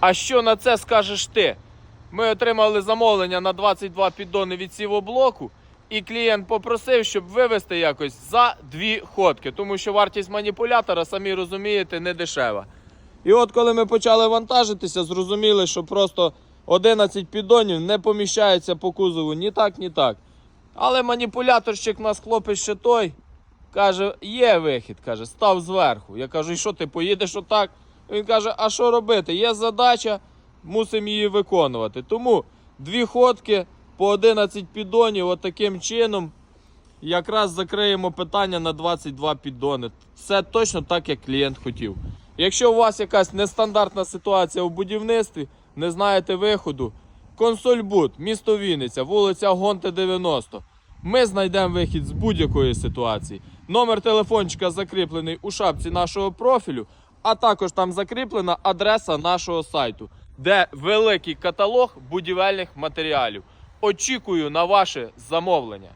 А що на це скажеш ти? Ми отримали замовлення на 22 піддони від сівоблоку, і клієнт попросив, щоб вивезти якось за дві ходки, тому що вартість маніпулятора, самі розумієте, не дешева. І от коли ми почали вантажитися, зрозуміли, що просто 11 піддонів не поміщається по кузову ні так, ні так. Але маніпуляторщик у нас хлопець ще той. Каже, є вихід, каже, став зверху. Я кажу, і що ти поїдеш отак? Він каже, а що робити? Є задача, мусимо її виконувати. Тому дві ходки по 11 піддонів, отаким чином. Якраз закриємо питання на 22 піддони. Все точно так, як клієнт хотів. Якщо у вас якась нестандартна ситуація у будівництві, не знаєте виходу, Консольбуд, місто Вінниця, вулиця Гонте 90. Ми знайдемо вихід з будь-якої ситуації. Номер телефончика закріплений у шапці нашого профілю, а також там закріплена адреса нашого сайту, де великий каталог будівельних матеріалів. Очікую на ваше замовлення.